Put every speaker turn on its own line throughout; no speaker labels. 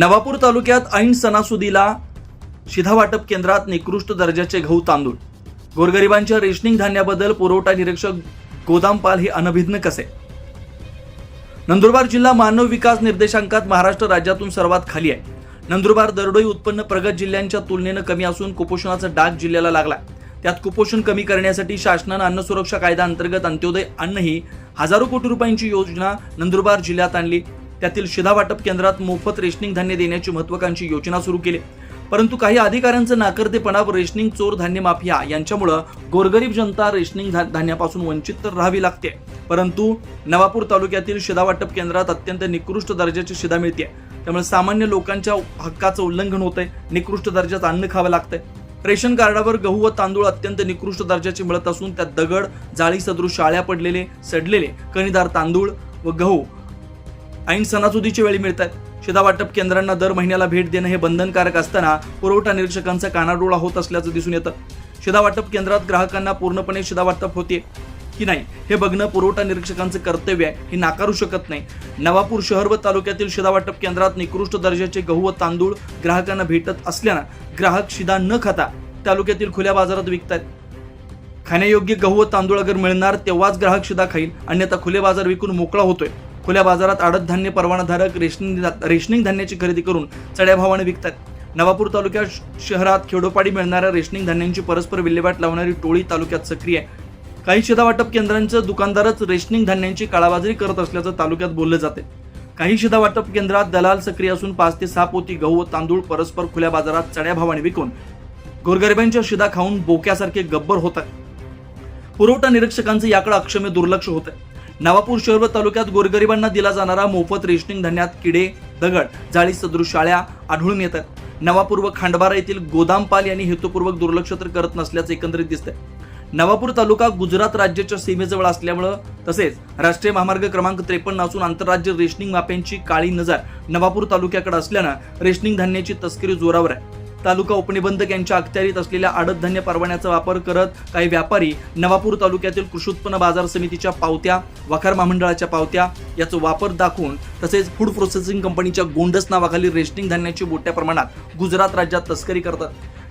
नवापूर तालुक्यात ऐन सणासुदीला शिधावाटप केंद्रात निकृष्ट दर्जाचे गहू तांदूळ. गोरगरिबांच्या रेशनिंग धान्याबद्दल पुरवठा निरीक्षक गोदामपाल हे अनभिज्ञ कसे? नंदुरबार जिल्हा मानव विकास निर्देशांकात महाराष्ट्र राज्यातून सर्वात खाली आहे. नंदुरबार दरडोई उत्पन्न प्रगत जिल्ह्यांच्या तुलनेनं कमी असून कुपोषणाचा डाग जिल्ह्याला लागला त्यात कुपोषण कमी करण्यासाठी शासनानं अन्न सुरक्षा कायदा अंतर्गत अंत्योदय अन्न ही हजारो कोटी रुपयांची योजना नंदुरबार जिल्ह्यात आणली. त्यातील शिधावाटप केंद्रात मोफत रेशनिंग धान्य देण्याची महत्वाकांक्षी योजना सुरू केली. परंतु काही अधिकाऱ्यांचं नाकर्तेपणा व रेशनिंग चोर धान्य माफिया यांच्यामुळं गोरगरीब जनता रेशनिंग धा- धान्यापासून वंचित तर राहावी लागते. परंतु नवापूर तालुक्यातील शिधावाटप केंद्रात अत्यंत निकृष्ट दर्जाची शिधा मिळते त्यामुळे सामान्य लोकांच्या हक्काचं उल्लंघन होतंय निकृष्ट दर्जाचं अन्न खावं लागतंय. रेशन कार्डावर गहू व तांदूळ अत्यंत निकृष्ट दर्जाचे मिळत असून त्यात दगड जाळी सदृश शाळ्या पडलेले सडलेले कणीदार तांदूळ व गहू ऐन सणासुदीची वेळी मिळत आहेत केंद्रांना दर महिन्याला भेट देणं हे बंधनकारक असताना पुरवठा निरीक्षकांचा कानाडोळा होत असल्याचं दिसून येतं. शिधावाटप केंद्रात ग्राहकांना पूर्णपणे शिधावाटप होते की नाही हे बघणं पुरवठा निरीक्षकांचं कर्तव्य आहे. हे नाकारू शकत नाही. नवापूर शहर व तालुक्यातील शिधावाटप केंद्रात निकृष्ट दर्जाचे गहू व तांदूळ ग्राहकांना भेटत असल्यानं ग्राहक शिधा न खाता तालुक्यातील खुल्या बाजारात विकतात खाण्यायोग्य गहू व तांदूळ अगर मिळणार तेव्हाच ग्राहक शिधा खाईल. अन्यथा खुले बाजार विकून मोकळा होतोय. खुल्या बाजारात आडत धान्य परवानाधारक रेशनिंग रेशनिंग धान्याची खरेदी करून चढ्या भावाने विकतात. नवापूर तालुक्यात शहरात खेडोपाडी मिळणाऱ्या रेशनिंग धान्यांची परस्पर विल्हेवाट लावणारी टोळी तालुक्यात सक्रिय आहे. काही शिधावाटप केंद्रांचं दुकानदारच रेशनिंग धान्यांची काळाबाजारी करत असल्याचं तालुक्यात बोललं जाते काही शिधावाटप केंद्रात दलाल सक्रिय असून पाच ते सहा पोती गहू व तांदूळ परस्पर खुल्या बाजारात चढ्या भावाने विकून गोरगरिबांच्या शिधा खाऊन बोक्यासारखे गब्बर होतात. पुरवठा निरीक्षकांचं याकडे अक्षम्य दुर्लक्ष होतं नवापूर शहर व तालुक्यात गोरगरिबांना दिला जाणारा मोफत रेशनिंग धान्यात किडे दगड जाळी सदृश शाळ्या आढळून येतात. नवापूर व खांडबारा येथील गोदामपाल यांनी हेतुपूर्वक दुर्लक्ष तर करत नसल्याचं एकंदरीत दिसतंय. नवापूर तालुका गुजरात राज्याच्या सीमेजवळ असल्यामुळं तसेच राष्ट्रीय महामार्ग क्रमांक त्रेपन्न असून आंतरराज्य रेशनिंग माप्यांची काळी नजर नवापूर तालुक्याकडे असल्यानं रेशनिंग धान्याची तस्करी जोरावर आहे. तालुका उपनिबंधक यांच्या अखत्यारीत असलेल्या आडत धान्य परवान्याचा वापर करत काही व्यापारी नवापूर तालुक्यातील कृषी उत्पन्न बाजार समितीच्या पावत्या वखार महामंडळाच्या पावत्या याचा वापर दाखवून तसेच फूड प्रोसेसिंग कंपनीच्या गोंडस नावाखाली रेशनिंग धान्याची मोठ्या प्रमाणात गुजरात राज्यात तस्करी करतात.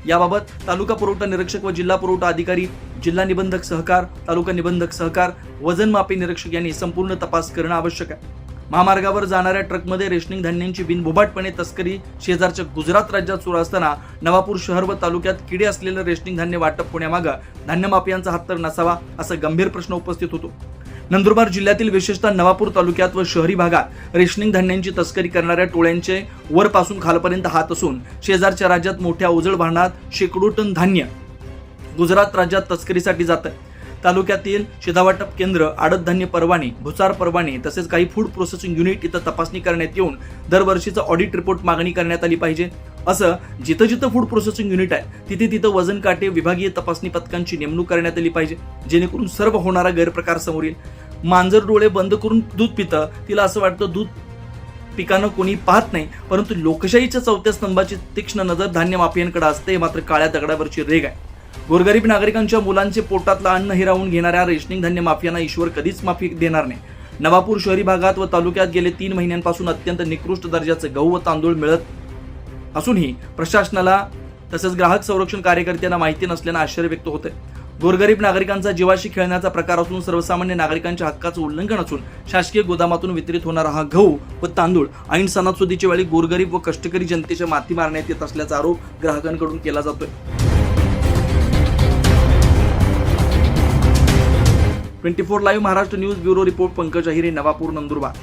याबाबत तालुका पुरवठा निरीक्षक व जिल्हा पुरवठा अधिकारी जिल्हा निबंधक सहकार तालुका निबंधक सहकार वजनमापी निरीक्षक यांनी संपूर्ण तपास करणं आवश्यक आहे. महामार्गावर जाणाऱ्या ट्रकमध्ये रेशनिंग धान्यांची बिनबोभाटपणे तस्करी शेजारच्या गुजरात राज्यात सुरू असताना नवापूर शहर व तालुक्यात किडे असलेलं रेशनिंग धान्य वाटप होण्यामागं धान्य माफियांचा हात तर नसावा असा गंभीर प्रश्न उपस्थित होतो. नंदुरबार जिल्ह्यातील विशेषतः नवापूर तालुक्यात व शहरी भागात रेशनिंग धान्यांची तस्करी करणाऱ्या टोळ्यांचे वरपासून खालपर्यंत हात असून शेजारच्या राज्यात मोठ्या उजळ भांडणात शेकडो टन धान्य गुजरात राज्यात तस्करीसाठी जात आहे तालुक्यातील शिधावाटप केंद्र आडत धान्य परवाने भुसार परवाने तसेच काही फूड प्रोसेसिंग युनिट इथं तपासणी करण्यात येऊन दरवर्षीचा ऑडिट रिपोर्ट मागणी करण्यात आली पाहिजे. असं जिथं जिथं फूड प्रोसेसिंग युनिट आहे तिथे तिथं वजन काटे विभागीय तपासणी पथकांची नेमणूक करण्यात आली पाहिजे जेणेकरून सर्व होणारा गैरप्रकार समोर येईल. मांजर डोळे बंद करून दूध पितं तिला असं वाटतं दूध पिकानं कोणी पाहत नाही परंतु लोकशाहीच्या चौथ्या स्तंभाची तीक्ष्ण नजर धान्य माफियांकडे असते मात्र काळ्या दगडावरची रेग आहे. गोरगरीब नागरिकांच्या मुलांचे पोटातलं अन्न हिरावून घेणाऱ्या रेशनिंग धान्य माफियांना ईश्वर कधीच माफी देणार नाही. नवापूर शहरी भागात व तालुक्यात गेले तीन महिन्यांपासून अत्यंत निकृष्ट दर्जाचे गहू व तांदूळ मिळत असूनही प्रशासनाला तसेच ग्राहक संरक्षण कार्यकर्त्यांना माहिती नसल्यानं आश्चर्य व्यक्त होते गोरगरीब नागरिकांचा जीवाशी खेळण्याचा प्रकार असून सर्वसामान्य नागरिकांच्या हक्काचं उल्लंघन असून शासकीय गोदामातून वितरित होणारा हा गहू व तांदूळ ऐन सणासुदीच्या वेळी गोरगरीब व कष्टकरी जनतेच्या माती मारण्यात येत असल्याचा आरोप ग्राहकांकडून केला जातोय. Twenty four live Maharashtra news bureau report Pankaj Ahire Navapur Nandurbar.